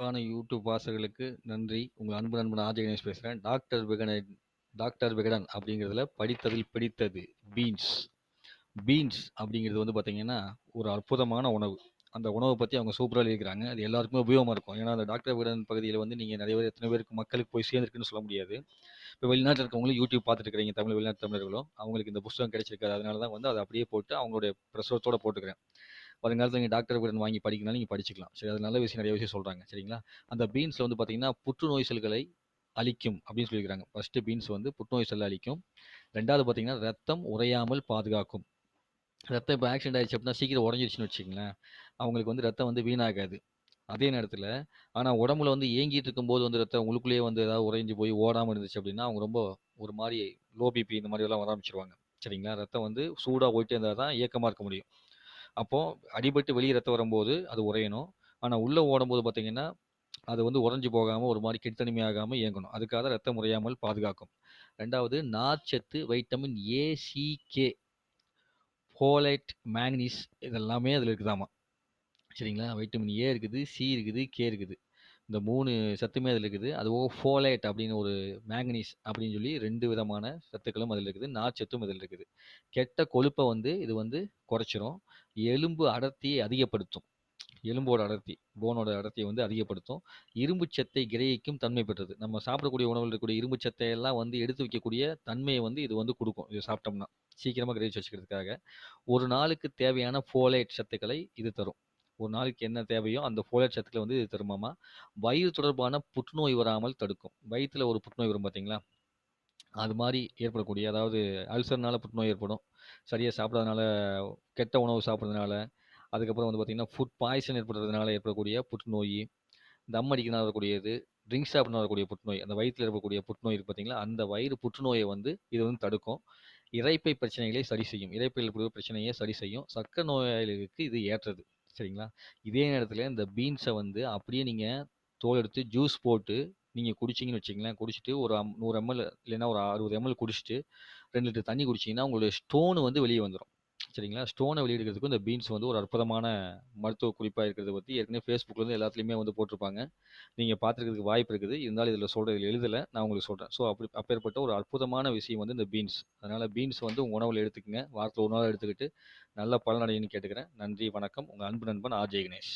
அன்பான யூடியூப் வாசகர்களுக்கு நன்றி. உங்கள் அன்பு நண்பன் ஆஜய் கணேஷ் பேசுகிறேன் டாக்டர் விகடன் டாக்டர் விகடன் அப்படிங்கிறதுல படித்ததில் பிடித்தது பீன்ஸ். பீன்ஸ் அப்படிங்கிறது வந்து பார்த்தீங்கன்னா, ஒரு அற்புதமான உணவு. அந்த உணவை பற்றி அவங்க சூப்பராக எழுதியிருக்கிறாங்க. அது எல்லாருக்குமே உபயோகமாக இருக்கும். ஏன்னா, அந்த டாக்டர் விகடன் பகுதியில் வந்து நீங்கள் நிறைய பேர் எத்தனை பேருக்கு மக்களுக்கு போய் சேர்ந்துருக்குன்னு சொல்ல முடியாது. இப்போ வெளிநாட்டில் இருக்கவங்களும் யூடியூப் பார்த்துட்டு இருக்கிறீங்க, தமிழ் வெளிநாட்டு தமிழர்களும். அவங்களுக்கு இந்த புஸ்தகம் கிடைச்சிருக்காது. அதனால தான் வந்து அதை அப்படியே போட்டு அவங்களுடைய பிரசுரத்தோட போட்டுக்கிறேன். வருங்காலத்தில் நீங்கள் டாக்டர் விகடன் வாங்கி படிக்கணும்னாலும் நீங்கள் படிச்சுக்கலாம். சரி, அது நல்ல விஷயம் நிறைய விஷயம் சொல்கிறாங்க சரிங்களா? அந்த பீன்ஸில் வந்து பார்த்தீங்கன்னா, புற்றுநோய் செல்களை அழிக்கும் அப்படின்னு சொல்லியிருக்காங்க ஃபர்ஸ்ட்டு பீன்ஸ் வந்து புற்றுநோய் செல்லை அழிக்கும். ரெண்டாவது பார்த்தீங்கன்னா, ரத்தம் உறையாமல் பாதுகாக்கும். ரத்தம் இப்போ ஆக்சிடென்ட் ஆயிடுச்சு அப்படின்னா, சீக்கிரம் உடஞ்சிருச்சுன்னு வச்சுக்கங்களேன், அவங்களுக்கு வந்து ரத்தம் வந்து வீணாகாது. அதே நேரத்தில் ஆனால் உடம்புல வந்து ஏங்கிட்டு இருக்கும்போது வந்து ரத்தம் உங்களுக்குள்ளேயே வந்து ஏதாவது உறைஞ்சு போய் ஓடாமல் இருந்துச்சு அப்படின்னா, அவங்க ரொம்ப ஒரு மாதிரி லோ பிபி இந்த மாரியெல்லாம் வர ஆரம்பிச்சிருவாங்க சரிங்களா? ரத்தம் வந்து சூடாக போயிட்டே இருந்தால் தான் இயக்கமாக இருக்க முடியும். அப்போது அடிபட்டு வெளியே ரத்தம் வரும்போது அது உறையணும். ஆனால் உள்ளே ஓடும்போது பார்த்தீங்கன்னா, அது வந்து உறைஞ்சி போகாமல் ஒரு மாதிரி கெட்டுத்தன்மை இயங்கணும். அதுக்காக ரத்தம் உறையாமல் பாதுகாக்கும். ரெண்டாவது நார்ச்சத்து, vitamin A, folate manganese manganese இதெல்லாமே அதில் இருக்குதாமா. சரிங்களா? வைட்டமின் ஏ இருக்குது, சி இருக்குது, கே இருக்குது. இந்த மூணு சத்துமே அதில் இருக்குது. அது போக ஃபோலேட் அப்படின்னு ஒரு மேங்கனீஸ் அப்படின்னு சொல்லி ரெண்டு விதமான சத்துக்களும் அதில் இருக்குது. நார்ச்சத்தும் இதில் இருக்குது. கெட்ட கொழுப்பை வந்து இது வந்து குறைச்சிரும். எலும்பு அடர்த்தியை அதிகப்படுத்தும். எலும்போட அடர்த்தி, போனோட அடர்த்தியை வந்து அதிகப்படுத்தும். இரும்பு சத்தை கிரகிக்கும் தன்மை பெற்றது. நம்ம சாப்பிடக்கூடிய உணவில் இருக்கக்கூடிய இரும்பு சத்தை எல்லாம் வந்து எடுத்து வைக்கக்கூடிய தன்மையை வந்து இது வந்து கொடுக்கும் இது சாப்பிட்டோம்னா. சீக்கிரமாக கிரகிச்சு வச்சுக்கிறதுக்காக. ஒரு நாளுக்கு தேவையான ஃபோலேட் சத்துக்களை இது தரும். ஒரு நாளைக்கு என்ன தேவையோ அந்த ஃபோலேட் சத்துக்கள வந்து இது தருமாமா. வயிறு தொடர்பான புற்றுநோய் வராமல் தடுக்கும். வயிற்றில் ஒரு புற்றுநோய் வரும் பார்த்தீங்களா? அது மாதிரி ஏற்படக்கூடிய அதாவது அல்சர்னால புற்றுநோய் ஏற்படும். சரியாக சாப்பிடாதனால, கெட்ட உணவு சாப்பிட்றதுனால அதுக்கப்புறம் வந்து பார்த்தீங்கன்னா, ஃபுட் பாய்சன் ஏற்படுறதுனால ஏற்படக்கூடிய புற்றுநோய் தம் அடிக்கிறதுனால வரக்கூடியது, ட்ரிங்க்ஸ் சாப்பிட்டனால வரக்கூடிய புற்றுநோய், அந்த வயிற்றில் இருக்கக்கூடிய புற்றுநோய் இருக்கு பார்த்தீங்களா? அந்த வயிறு புற்றுநோயை வந்து இது வந்து தடுக்கும். இறைப்பை பிரச்சனைகளை சரி செய்யும். இறைப்பையில் இருக்கக்கூடிய பிரச்சனையை சரி செய்யும். சர்க்கரை நோயாளிகளுக்கு இது ஏற்றது. சரிங்களா? இதே நேரத்தில் இந்த பீன்ஸை வந்து அப்படியே நீங்கள் தோல் எடுத்து ஜூஸ் போட்டு நீங்கள் குடிச்சீங்கன்னு வச்சிங்களேன் குடிச்சிட்டு ஒரு நூறு எம்எல் இல்லைன்னா ஒரு 60 எம்எல் குடிச்சிட்டு ரெண்டு லிட்டர் தண்ணி குடிச்சிங்கன்னா உங்களுடைய ஸ்டோன் வந்து வெளியே வந்துடும் சரிங்களா? ஸ்டோனை வெளியிடுறதுக்கும் இந்த பீன்ஸ் வந்து ஒரு அற்புதமான மருத்துவ குறிப்பாக இருக்கிறத பற்றி ஏற்கனவே ஃபேஸ்புக்கில் இருந்து எல்லாத்துலேயுமே வந்து போட்டிருப்பாங்க. நீங்கள் பார்த்துருக்கிறதுக்கு வாய்ப்பு இருக்குது. இருந்தாலும் இதில் சொல்கிறது எழுதலை நான் உங்களுக்கு சொல்கிறேன் ஸோ அப்படி அப்பேற்பட்ட ஒரு அற்புதமான விஷயம் வந்து இந்த பீன்ஸ். அதனால் பீன்ஸ் வந்து உங்கள் உணவில் எடுத்துக்கங்க. வாரத்தில் ஒரு நாள் எடுத்துக்கிட்டு நல்ல பலனடையுன்னு கேட்டுக்கிறேன். நன்றி, வணக்கம். உங்கள் அன்பு நண்பன் ஆர்ஜே கணேஷ்.